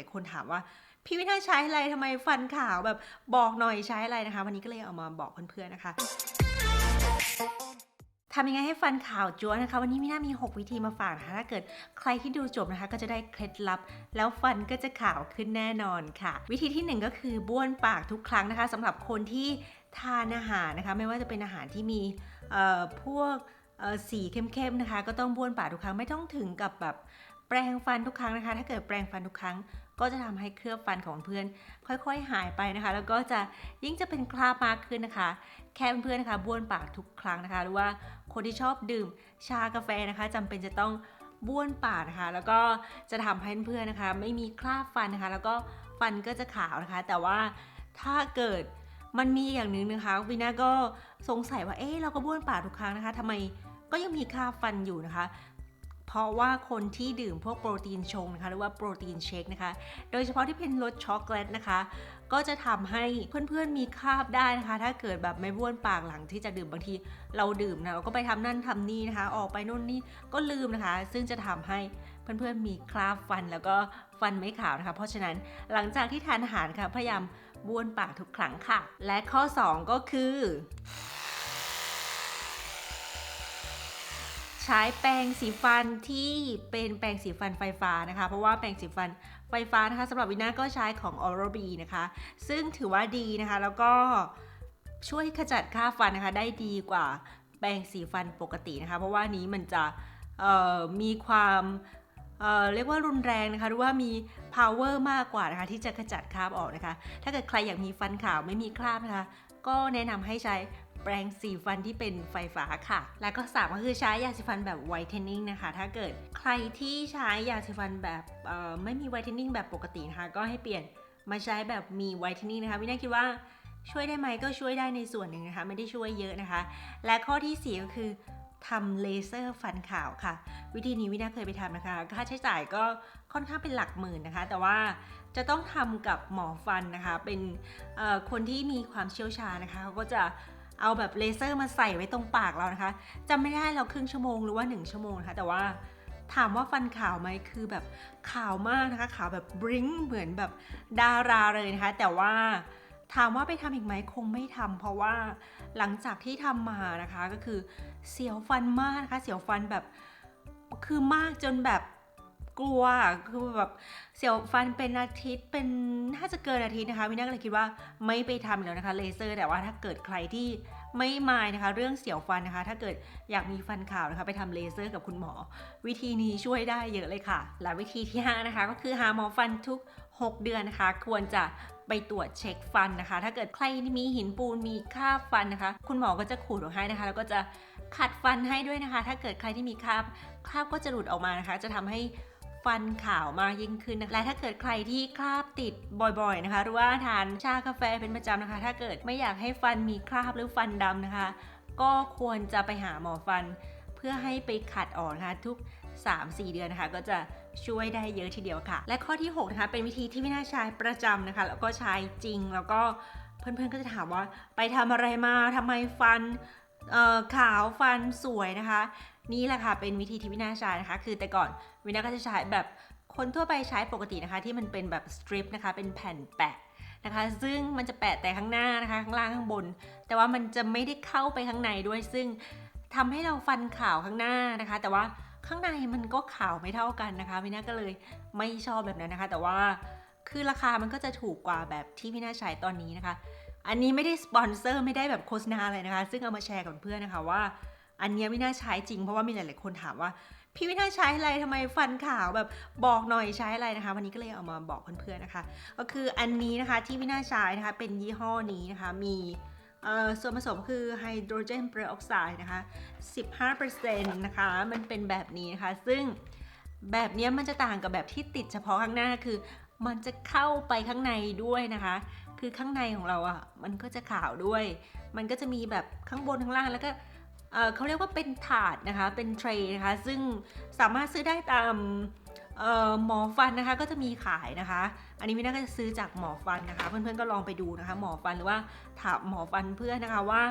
ลายๆคนถามว่า พี่วินาใช้อะไรทำไมฟันขาวแบบบอกหน่อยใช้อะไรนะคะ วันนี้ก็เลยเอามาบอกเพื่อนๆนะคะทำยังไงให้ฟันขาวจั๊วนะคะ วันนี้มิน่ามี 6 วิธีมาฝากนะคะถ้าเกิดใครที่ดูจบนะคะ ก็จะได้เคล็ดลับ แล้วฟันก็จะขาวขึ้นแน่นอนค่ะ วิธีที่หนึ่งก็คือบ้วนปากทุกครั้งนะคะสำหรับคนที่ทานอาหารนะคะ ไม่ว่าจะเป็นอาหารที่มีพวกสีเข้มๆนะคะ ก็ต้องบ้วนปากทุกครั้งไม่ต้องถึงกับแบบแปรงฟันทุกครั้งนะคะ ถ้าเกิดแปรงฟันทุกครั้ง ก็จะทำให้เคลือบฟันของเพื่อน ค่อยๆหายไปนะคะ แล้วก็จะยิ่งจะเป็นคราบมากขึ้นนะคะ แค่เพื่อนๆนะคะบ้วนปากทุกครั้งนะคะ หรือว่าคนที่ชอบดื่มชากาแฟนะคะจำเป็นจะต้องบ้วนปากนะคะ แล้วก็จะทำให้เพื่อนๆนะคะ ไม่มีคราบฟันนะคะ แล้วก็ฟันก็จะขาวนะคะ แต่ว่าถ้าเกิดมันมีอย่างหนึ่งนะคะวินาก็สงสัยว่าเอ๊ะเราก็บ้วนปากทุกครั้งนะคะทำไมก็ยังมีคราบฟันอยู่นะคะ เพราะว่าคนที่ดื่มพวกโปรตีนชงนะคะหรือว่าโปรตีนเชคนะคะ โดยเฉพาะที่เป็นรสช็อกโกแลตนะคะ ก็จะทำให้เพื่อนๆมีคราบได้นะคะ ถ้าเกิดแบบไม่บ้วนปากหลังที่จะดื่มบางที เราดื่มนะเราก็ไปทำนั่นทำนี่นะคะ ออกไปโน่นนี่ก็ลืมนะคะ ซึ่งจะทำให้เพื่อนๆมีคราบฟันแล้วก็ฟันไม่ขาวนะคะ เพราะฉะนั้นหลังจากที่ทานอาหารค่ะพยายามบ้วนปากทุกครั้งค่ะ และข้อ 2 ก็คือ ใช้แปรงสีฟันที่เป็นแปรงสีฟันไฟฟ้านะคะ เพราะว่าแปรงสีฟันไฟฟ้านะคะสำหรับวินาก็ใช้ของ Oral B นะคะ ซึ่งถือว่าดีนะคะ แล้วก็ช่วยขจัดค่าฟันนะคะได้ดีกว่าแปรงสีฟันปกตินะคะ เพราะว่านี้มันจะมีความเเรียกว่ารุนแรงนะคะ หรือว่ามี power มากกว่านะคะ ที่จะขจัดคราบออกนะคะ ถ้าเกิดใครอยากมีฟันขาวไม่มีคราบนะคะ ก็แนะนำให้ใช้ แปรงสีฟันที่เป็นไฟฟ้าค่ะ และก็สามก็คือใช้ยาสีฟันแบบ whitening นะคะ ถ้าเกิดใครที่ใช้ยาสีฟันแบบไม่มี whitening แบบปกตินะคะ ก็ให้เปลี่ยนมาใช้แบบมี whitening นะคะวินาคิดว่าช่วยได้ไหมก็ช่วยได้ในส่วนหนึ่งนะคะ ไม่ได้ช่วยเยอะนะคะ และข้อที่สี่ก็คือทำเลเซอร์ฟันขาวค่ะ วิธีนี้วินาเคยไปทำนะคะ ค่าใช้จ่ายก็ค่อนข้างเป็นหลักหมื่นนะคะ แต่ว่าจะต้องทำกับหมอฟันนะคะ เป็นคนที่มีความเชี่ยวชาญนะคะเขาก็จะ เอาแบบเลเซอร์มาใส่ไว้ตรงปากเรานะคะจำไม่ได้เราครึ่งชั่วโมงหรือว่า 1 ชั่วโมงนะคะแต่ว่าถามว่าฟันขาวไหมคือแบบขาวมากนะคะ ขาวแบบบริ้งเหมือนแบบดาราเลยนะคะ แต่ว่าถามว่าไปทำอีกไหมคงไม่ทำเพราะว่าหลังจากที่ทำมานะคะก็คือเสียวฟันมากนะคะ เสียวฟันแบบคือมากจนแบบ กลัวคือแบบเสียวฟันเป็นอาทิตย์เป็นน่าจะเกินอาทิตย์นะคะวินาก็เลยคิดว่าไม่ไปทำแล้วนะคะเลเซอร์แต่ว่าถ้าเกิดใครที่ไม่มายนะคะ เรื่องเสียวฟันนะคะ ถ้าเกิดอยากมีฟันขาวนะคะ ไปทำเลเซอร์กับคุณหมอ วิธีนี้ช่วยได้เยอะเลยค่ะ และวิธีที่ห้านะคะก็คือหาหมอฟันทุก 6 เดือนนะคะ ควรจะไปตรวจเช็คฟันนะคะ ถ้าเกิดใครมีหินปูนมีคราฟันนะคะ คุณหมอก็จะขูดออกให้นะคะ แล้วก็จะขัดฟันให้ด้วยนะคะ ถ้าเกิดใครที่มีคราบคราบก็จะหลุดออกมานะคะ จะทำให้ ฟันขาวมากยิ่งขึ้นนะคะและถ้าเกิดใครที่คราบติดบ่อยๆนะคะ หรือว่าทานชากาแฟเป็นประจำนะคะ ถ้าเกิดไม่อยากให้ฟันมีคราบหรือฟันดำนะคะ ก็ควรจะไปหาหมอฟัน เพื่อให้ไปขัดออกนะคะทุก 3-4 เดือนนะคะ ก็จะช่วยได้เยอะทีเดียวค่ะ และข้อที่ 6 นะคะ เป็นวิธีที่ไม่น่าใช้ประจำนะคะ แล้วก็ใช้จริงแล้วก็เพื่อนๆก็จะถามว่าไปทำอะไรมาทำไมฟัน ขาวฟันสวยนะคะ นี่แหละค่ะเป็นวิธีที่วินาใช้นะคะ คือแต่ก่อนวินาก็จะใช้แบบคนทั่วไปใช้ปกตินะคะ ที่มันเป็นแบบสตริปนะคะเป็นแผ่นแปะนะคะ ซึ่งมันจะแปะแต่ข้างหน้านะคะ ข้างล่างข้างบน แต่ว่ามันจะไม่ได้เข้าไปข้างในด้วยซึ่งทำให้เราฟันขาวข้างหน้านะคะ แต่ว่าข้างในมันก็ขาวไม่เท่ากันนะคะวินาก็เลยไม่ชอบแบบนั้นนะคะ แต่ว่าคือราคามันก็จะถูกกว่าแบบที่วินาใช้ตอนนี้นะคะ อันนี้ไม่ได้สปอนเซอร์ไม่ได้แบบโฆษณาอะไรนะคะ ซึ่งเอามาแชร์กับเพื่อนนะคะว่า อันเนี้ยวิน่าใช้จริงเพราะว่ามีหลาย ๆ คนถามว่า พี่วิน่าใช้อะไรทำไมฟันขาวแบบบอกหน่อยใช้อะไรนะคะ วันนี้ก็เลยเอามาบอกเพื่อน ๆ นะคะ ก็คืออันนี้นะคะที่วิน่าใช้นะคะเป็นยี่ห้อนี้นะคะมีส่วนผสมคือไฮโดรเจนเปอร์ออกไซด์นะคะ 15%นะคะ มันเป็นแบบนี้นะคะ ซึ่งแบบนี้มันจะต่างกับแบบที่ติดเฉพาะข้างหน้าคือ มันจะเข้าไปข้างในด้วยนะคะ คือข้างในของเราอะ่ะมันก็จะขาวด้วย มันก็จะมีแบบข้างบนข้างล่างแล้วก็เอ่อเขาเรียกว่าเป็นถาดนะคะ เป็นเทรย์นะคะ ซึ่งสามารถซื้อได้ตามเอ่อหมอฟันนะคะ ก็จะมีขายนะคะ อันนี้ม่น่าก็จะซื้อจากหมอฟันนะคะ เพื่อนๆก็ลองไปดูนะคะ หมอฟันหรือว่าถามหมอฟันเพื่อนนะคะว่า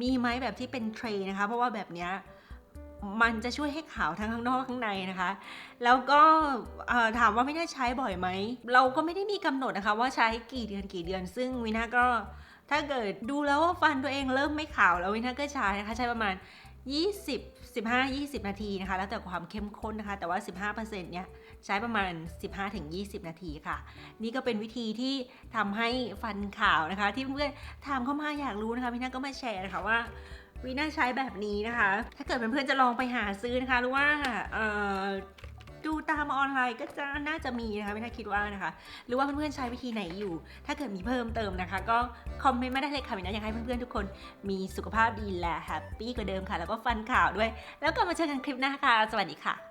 มีไหมแบบที่เป็นเทรย์นะคะ เพราะว่าแบบเนี้ย มันจะช่วยให้ขาวทั้งข้างนอกข้างในนะคะ แล้วก็ถามว่าไม่ได้ใช้บ่อยไหม เราก็ไม่ได้มีกำหนดนะคะ ว่าใช้กี่เดือนกี่เดือน ซึ่งวินาก็ถ้าเกิดดูแล้วว่าฟันตัวเองเริ่มไม่ขาวแล้ววินาก็ใช้นะคะใช้ประมาณ 20 15 20 นาทีนะคะ แล้วแต่ความเข้มข้นนะคะ แต่ว่า 15%เนี่ยใช้ประมาณ 15-20 นาทีค่ะ นี่ก็เป็นวิธีที่ทำให้ฟันขาวนะคะ ที่เพื่อนถามเข้ามาอยากรู้นะคะพี่นาก็มาแชร์นะคะว่า วิน่าใช้แบบนี้นะคะ ถ้าเกิดเพื่อนๆจะลองไปหาซื้อนะคะหรือว่าดูตามออนไลน์ก็จะน่าจะมีนะคะไม่น่าคิดว่านะคะ หรือว่าเพื่อนๆใช้วิธีไหนอยู่ ถ้าเกิดมีเพิ่มเติมนะคะ ก็คอมเมนต์มาได้เลยค่ะวินาอยากให้เพื่อนๆทุกคนมีสุขภาพดีและแฮปปี้กว่าเดิมค่ะ แล้วก็ฟันข่าวด้วย แล้วกลับมาเจอกันคลิปหน้าค่ะ สวัสดีค่ะ